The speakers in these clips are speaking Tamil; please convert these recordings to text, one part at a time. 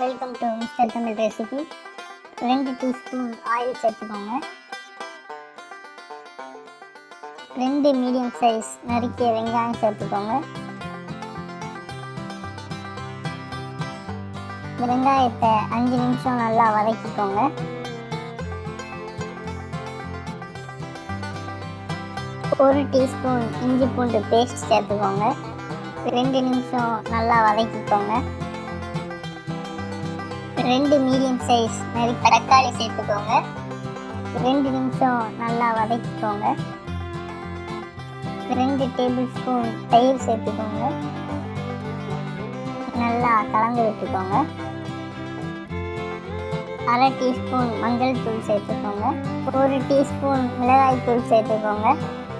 Welcome to mister Tamil recipe ரெண்டு டீஸ்பூன் ஆயில் சேர்த்துக்கோங்க. ரெண்டு மீடியம் சைஸ் நறுக்கிய வெங்காயம் சேர்த்துக்கோங்க. வெங்காயத்தை அஞ்சு நிமிஷம் நல்லா வதக்கிக்கோங்க. ஒரு டீஸ்பூன் இஞ்சி பூண்டு பேஸ்ட் சேர்த்துக்கோங்க. ரெண்டு நிமிஷம் நல்லா வதக்கிக்கோங்க. ரெண்டு மீடியம் சைஸ் மாதிரி தக்காளி சேர்த்துக்கோங்க. ரெண்டு நிமிஷம் நல்லா வதக்கிக்கோங்க. ரெண்டு டேபிள் ஸ்பூன் தயிர் சேர்த்துக்கோங்க. நல்லா கலந்து விட்டுக்கோங்க. அரை டீஸ்பூன் மஞ்சள் தூள் சேர்த்துக்கோங்க. ஒரு டீஸ்பூன் மிளகாய் தூள் சேர்த்துக்கோங்க.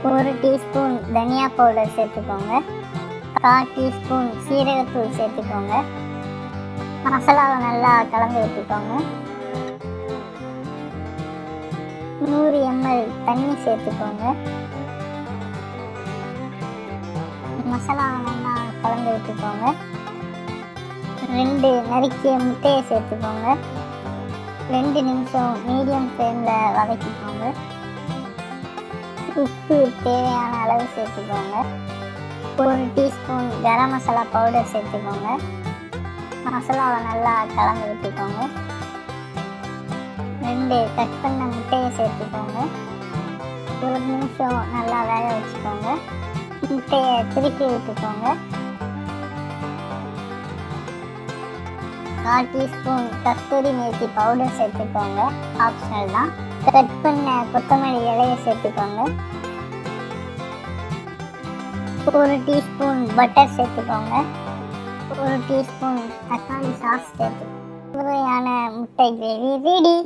ஒரு டீஸ்பூன் தனியா பவுடர் சேர்த்துக்கோங்க. கால் டீஸ்பூன் சீரகத்தூள் சேர்த்துக்கோங்க. மசாலாவை நல்லா கலந்து விட்டுக்கோங்க. நூறு எம்எல் தண்ணி சேர்த்துக்கோங்க. மசாலாவை நல்லா கலந்து விட்டுக்கோங்க. ரெண்டு நறுக்கிய முட்டையை சேர்த்துக்கோங்க. ரெண்டு நிமிஷம் மீடியம் ஃப்ளேமில் வதக்கிக்கோங்க. உப்பு தேவையான அளவு சேர்த்துக்கோங்க. ஒரு டீஸ்பூன் கரம் மசாலா பவுடர் சேர்த்துக்கோங்க. மசாலாவை நல்லா கலந்து விட்டுக்கோங்க ரெண்டு கட் பண்ண முட்டையை சேர்த்துக்கோங்க. ஒரு நிமிஷம் நல்லா வேக வச்சுக்கோங்க. முட்டையை திருப்பி விட்டுக்கோங்க கால் டீஸ்பூன் கஸ்தூரி மேத்தி பவுடர் சேர்த்துக்கோங்க. ஆப்ஷனல் தான். கட் பண்ண கொத்தமல்லி இலையை சேர்த்துக்கோங்க. ஒரு டீஸ்பூன் பட்டர் சேர்த்துக்கோங்க. ஒரு டீஸ்பூன் தக்காளி சாஸ் சேர்த்து. முறையான முட்டை கிரேவி ரெடி